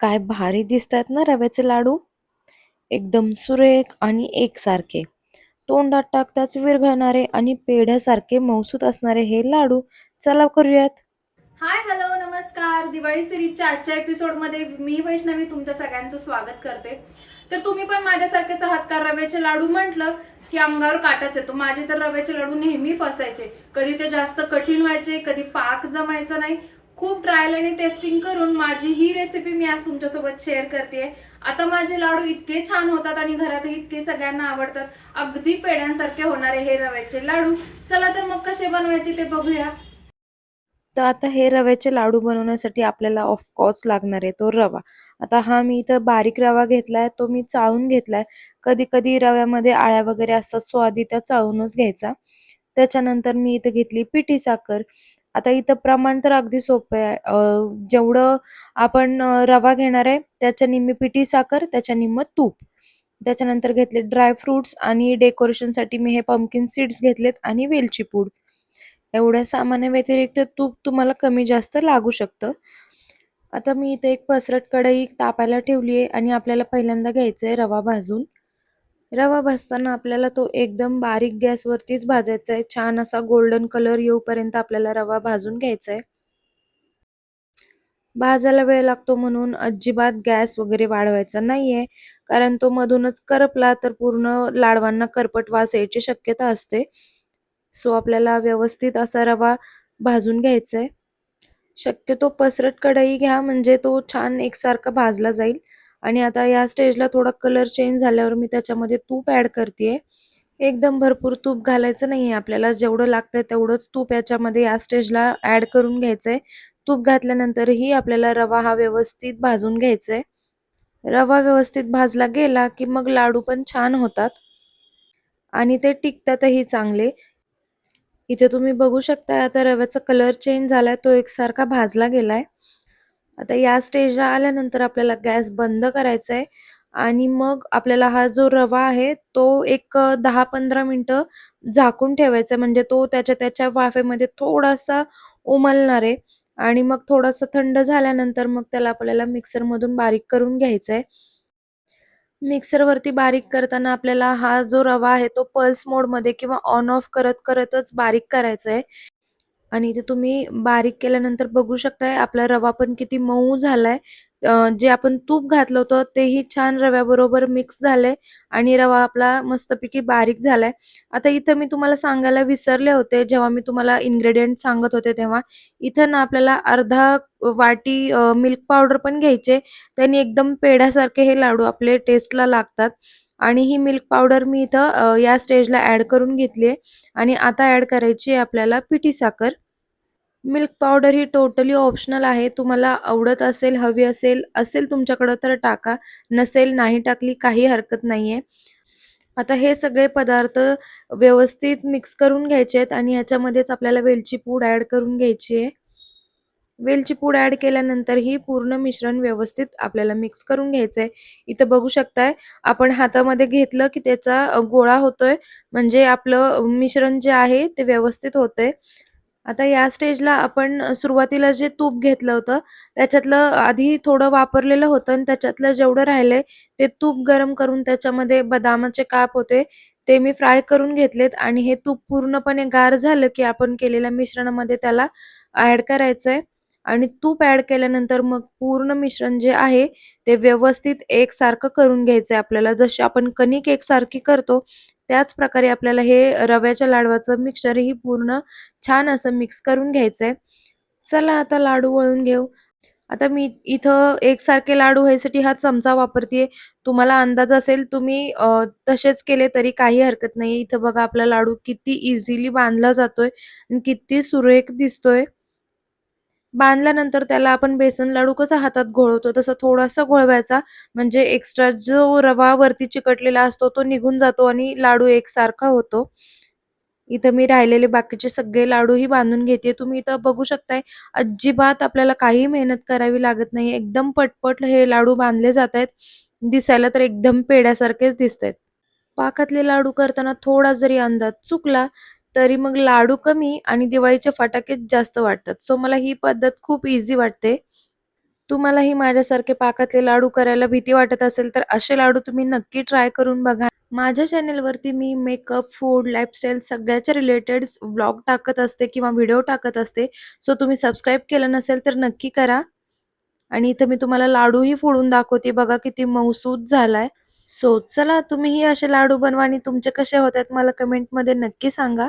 काय भारी दिसतायत ना रव्याचे लाडू? एकदम सुरेख आणि एकसारखे. तोंडात टाकताच विरघळणारे आणि पेढ्यासारखे मौसूत असणारे हे लाडू. चला करूयात. हाय हॅलो नमस्कार. दिवाळी सिरीजच्या आजच्या एपिसोडमध्ये मी वैष्णवी तुमच्या सगळ्यांचं स्वागत करते. तर तुम्ही पण माझ्यासारखेच आहात का रव्याचे लाडू म्हटलं की अंगावर काटाच येतो. माझे तर रव्याचे लाडू नेहमी फसायचे. कधी ते जास्त कठीण व्हायचे कधी पाक जमायचा नाही. खूप ट्रायल आणि टेस्टिंग करून माझी ही रेसिपी मी आज तुमच्यासोबत शेअर करते आता माझे लाडू इतके छान होतात आणि घरातही इतके सगळ्यांना आवडतात. अगदी पेड्यांसारखे होणारे हे रव्याचे लाडू. चला तर मग कसे बनवायचे ते बघूया. तर आता हे रव्याचे लाडू बनवण्यासाठी आपल्याला ऑफकोर्स लागणार आहे तो रवा. आता हा मी इथं बारीक रवा घेतलाय तो मी चाळून घेतलाय. कधी कधी रव्यामध्ये आळ्या वगैरे असतात सो आधी त्या चाळूनच घ्यायचा. त्याच्यानंतर मी इथं घेतली पिठी साखर. आता इथं प्रमाण तर अगदी सोपं आहे. जेवढं आपण रवा घेणार आहे त्याच्या निम्मी पिठी साखर त्याच्या निम्म तूप. त्याच्यानंतर घेतले ड्रायफ्रुट्स आणि डेकोरेशनसाठी मी हे पंपकिन सीड्स घेतलेत आणि वेलची पूड. एवढ्या सामान्याव्यतिरिक्त तूप तुम्हाला कमी जास्त लागू शकतं. आता मी इथे एक पसरट कढई तापायला ठेवली आहे आणि आपल्याला पहिल्यांदा घ्यायचं आहे रवा भाजून. रवा भाजताना आपल्याला तो एकदम बारीक गॅसवरतीच भाजायचा आहे. छान असा गोल्डन कलर येऊपर्यंत आपल्याला रवा भाजून घ्यायचा आहे. भाजायला वेळ लागतो म्हणून अजिबात गॅस वगैरे वाढवायचा नाहीये. कारण तो मधूनच करपला तर पूर्ण लाडवांना करपट वास यायची शक्यता असते. सो आपल्याला व्यवस्थित असा रवा भाजून घ्यायचा आहे. शक्यतो पसरट कढई घ्या म्हणजे तो छान एकसारखा भाजला जाईल. आणि आता या स्टेजला थोडा कलर चेंज झाल्यावर मी त्याच्यामध्ये तूप ॲड करते एकदम भरपूर तूप घालायचं नाहीये आपल्याला. जेवढं लागतंय तेवढंच तूप याच्यामध्ये या स्टेजला ऍड करून घ्यायचंय. तूप घातल्यानंतरही आपल्याला रवा हा व्यवस्थित भाजून घ्यायचा आहे रवा व्यवस्थित भाजला गेला की मग लाडू पण छान होतात. आणि ते टिकतातही चांगले. इथे तुम्ही बघू शकता आता रव्याचा कलर चेंज झालाय. तो एकसारखा भाजला गेलाय. आता या स्टेजला आल्यानंतर आपल्याला गॅस बंद करायचा आहे आणि मग आपल्याला हा जो रवा आहे तो एक दहा पंधरा मिनिटं झाकून ठेवायचा म्हणजे तो त्याच्या त्याच्या वाफेमध्ये थोडासा उमलणार आहे. आणि मग थोडासा थंड झाल्यानंतर मग त्याला आपल्याला मिक्सर मधून बारीक करून घ्यायचा आहे मिक्सर वरती बारीक करताना आपल्याला हा जो रवा आहे तो पल्स मोडमध्ये किंवा ऑन ऑफ करत करतच बारीक करायचा आहे आणि इथे तुम्ही बारीक केल्यानंतर बघू शकताय आपला रवा पण किती मऊ झालाय. जे आपण तूप घातलं होतं तेही छान रव्याबरोबर मिक्स झालंय आणि रवा आपला मस्तपैकी बारीक झालाय. आता इथं मी तुम्हाला सांगायला विसरले होते जेव्हा मी तुम्हाला इन्ग्रेडियंट सांगत होते तेव्हा. इथं ना आपल्याला अर्धा वाटी मिल्क पावडर पण घ्यायचे. त्यांनी एकदम पेढ्यासारखे हे लाडू आपले टेस्टला लागतात. आणि ही मिल्क पावडर मी इथं या स्टेजला ॲड करून घेतली आणि आता ॲड करायची आहे आपल्याला पिठी साखर. मिल्क पावडर ही टोटली ऑप्शनल आहे. तुम्हाला आवडत असेल हवी असेल असेल तुमच्याकडं तर टाका. नसेल नाही टाकली काही हरकत नाहीये. आता हे सगळे पदार्थ व्यवस्थित मिक्स करून घ्यायचे आहेत आणि ह्याच्यामध्येच आपल्याला वेलची पूड ॲड करून घ्यायची आहे. वेलची पूड ऍड केल्यानंतर ही पूर्ण मिश्रण व्यवस्थित आपल्याला मिक्स करून घ्यायचंय. इथं बघू शकताय आपण हातामध्ये घेतलं की त्याचा गोळा होतोय. म्हणजे आपलं मिश्रण जे आहे ते व्यवस्थित होतंय. आता या स्टेजला आपण सुरुवातीला जे तूप घेतलं होतं त्याच्यातलं आधी थोडं वापरलेलं होतं आणि त्याच्यातलं जेवढं राहिलंय ते तूप गरम करून त्याच्यामध्ये बदामाचे काप होते ते मी फ्राय करून घेतलेत. आणि हे तूप पूर्णपणे गार झालं की आपण केलेल्या मिश्रणामध्ये त्याला ऍड करायचंय. आणि तूप ऍड केल्यानंतर मग पूर्ण मिश्रण जे आहे ते व्यवस्थित एकसारखं करून घ्यायचं आहे आपल्याला. जशी आपण कणिक एकसारखी करतो त्याच प्रकारे आपल्याला हे रव्याच्या लाडवाचं मिक्सर ही पूर्ण छान असं मिक्स करून घ्यायचं आहे चला आता लाडू वळून घेऊ. आता मी इथं एकसारखे लाडू व्हायसाठी हा चमचा वापरतेय. तुम्हाला अंदाज असेल तुम्ही तसेच केले तरी काही हरकत नाही इथं बघा आपला लाडू किती इझिली बांधला जातोय आणि किती सुरेख दिसतोय. बांधल्यानंतर त्याला आपण बेसन लाडू कसा हातात घोळवतो तसा थोडासा घोळवायचा. म्हणजे एक्स्ट्रा जो रवा वरती चिकटलेला असतो तो निघून जातो आणि लाडू एकसारखा होतो. इथं मी राहिलेले बाकीचे सगळे लाडूही बांधून घेते. तुम्ही इथं बघू शकताय अजिबात आपल्याला काही मेहनत करावी लागत नाही. एकदम पटपट हे लाडू बांधले जात आहेत दिसायला तर एकदम पेड्यासारखेच दिसत आहेत पाकातले लाडू करताना थोडा जरी अंदाज चुकला तरी मग लाडू कमी आणि दिवाळीचे फटाकेच जास्त वाटतात. सो मला ही पद्धत खूप इझी वाटते. तुम्हालाही माझ्यासारखे पाकातले लाडू करायला भीती वाटत असेल तर असे लाडू तुम्ही नक्की ट्राय करून बघा. माझ्या चॅनेलवरती मी मेकअप फूड लाईफस्टाईल सगळ्याच्या रिलेटेड ब्लॉग टाकत असते किंवा व्हिडिओ टाकत असते. सो तुम्ही सबस्क्राईब केलं नसेल तर नक्की करा. आणि इथं मी तुम्हाला लाडूही फोडून दाखवते. बघा किती मऊसूद झालाय. सो चला तुम्हीही असे लाडू बनवा आणि तुमचे कसे होत आहेत मला कमेंटमध्ये नक्की सांगा.